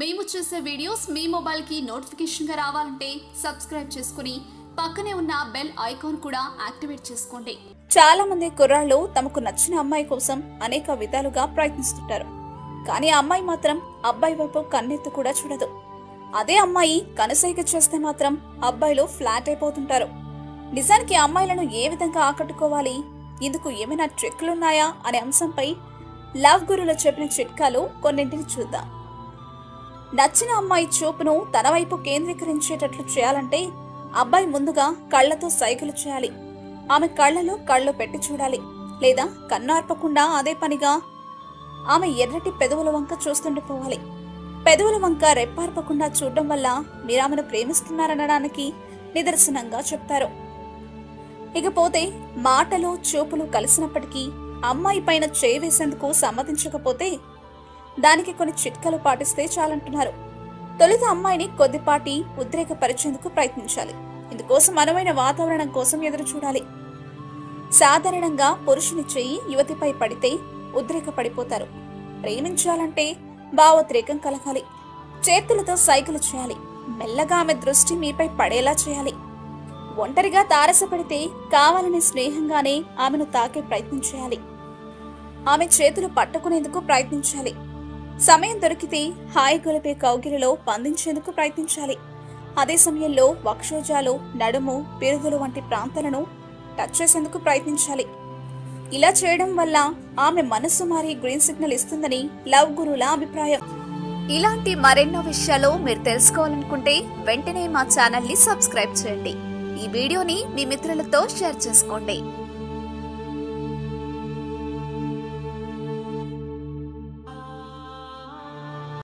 మేము చేసే వీడియోస్ మీ మొబైల్కి నోటిఫికేషన్గా రావాలంటే సబ్స్క్రైబ్ చేసుకుని పక్కనే ఉన్న బెల్ ఐకాన్ కూడా యాక్టివేట్ చేసుకోండి. చాలా మంది కుర్రాళ్ళు తమకు నచ్చిన అమ్మాయి కోసం అనేక విధాలుగా ప్రయత్నిస్తుంటారు. కానీ ఆ అమ్మాయి మాత్రం అబ్బాయి వైపు కన్నెత్తు కూడా చూడదు. అదే అమ్మాయి కనుసైగ చేస్తే మాత్రం అబ్బాయిలు ఫ్లాట్ అయిపోతుంటారు. నిజానికి అమ్మాయిలను ఏ విధంగా ఆకట్టుకోవాలి? ఇందుకు ఏమైనా ట్రిక్లున్నాయా అనే అంశంపై లవ్ గురులో చెప్పిన చిట్కాలు కొన్నింటిని చూద్దాం. నచ్చిన అమ్మాయి చూపును తన వైపు కేంద్రీకరించేటట్లు చేయాలంటే అబ్బాయి ముందుగా కళ్ళతో సైకిలు చేయాలి. ఆమె కళ్ళలో కళ్ళు పెట్టి చూడాలి. లేదా కన్నార్పకుండా అదే పనిగా ఆమె ఎర్రటి పెదవుల వంక చూస్తుండిపోవాలి పెదవుల వంక రెప్పార్పకుండా చూడడం వల్ల మీరు ఆమెను ప్రేమిస్తున్నారనడానికి నిదర్శనంగా చెప్తారు. ఇకపోతే మాటలు చూపులు కలిసినప్పటికీ అమ్మాయి పైన చేయి వేసేందుకు సమ్మతించకపోతే దానికి కొన్ని చిట్కలు పాటిస్తే చాలంటున్నారు. తొలుత అమ్మాయిని కొద్దిపాటి ఉద్రేకపరిచేందుకు ప్రయత్నించాలి. ఇందుకోసం అనువైన వాతావరణం కోసం ఎదురు చూడాలి సాధారణంగా పురుషుని చెయ్యి యువతిపై పడితే ఉద్రేకపడిపోతారు. ప్రేమించాలంటే భావోద్రేకం కలగాలి. చేతులతో సైకిలు చేయాలి. మెల్లగా ఆమె దృష్టి మీపై పడేలా చేయాలి. ఒంటరిగా తారసపడితే కావాలని స్నేహంగానే ఆమెను తాకే ప్రయత్నం చేయాలి. ఆమె చేతులు పట్టుకునేందుకు ప్రయత్నించాలి. సమయం దొరికితే హాయి గొలిపే కౌగిలిలో పందించేందుకు ప్రయత్నించాలి. అదే సమయంలో వక్షోజాలు నడుము పెరుగులు వంటి ప్రాంతాలను టచ్ చేసేందుకు ప్రయత్నించాలి. ఇలా చేయడం వల్ల ఆమె మనస్సు మారి గ్రీన్ సిగ్నల్ ఇస్తుందని లవ్ గురుల అభిప్రాయం. ఇలాంటి మరెన్నో విషయాలు మీరు తెలుసుకోవాలనుకుంటే వెంటనే మా ఛానల్ని సబ్స్క్రైబ్ చేయండి. ఈ వీడియోని మీ మిత్రులతో షేర్ చేసుకోండి.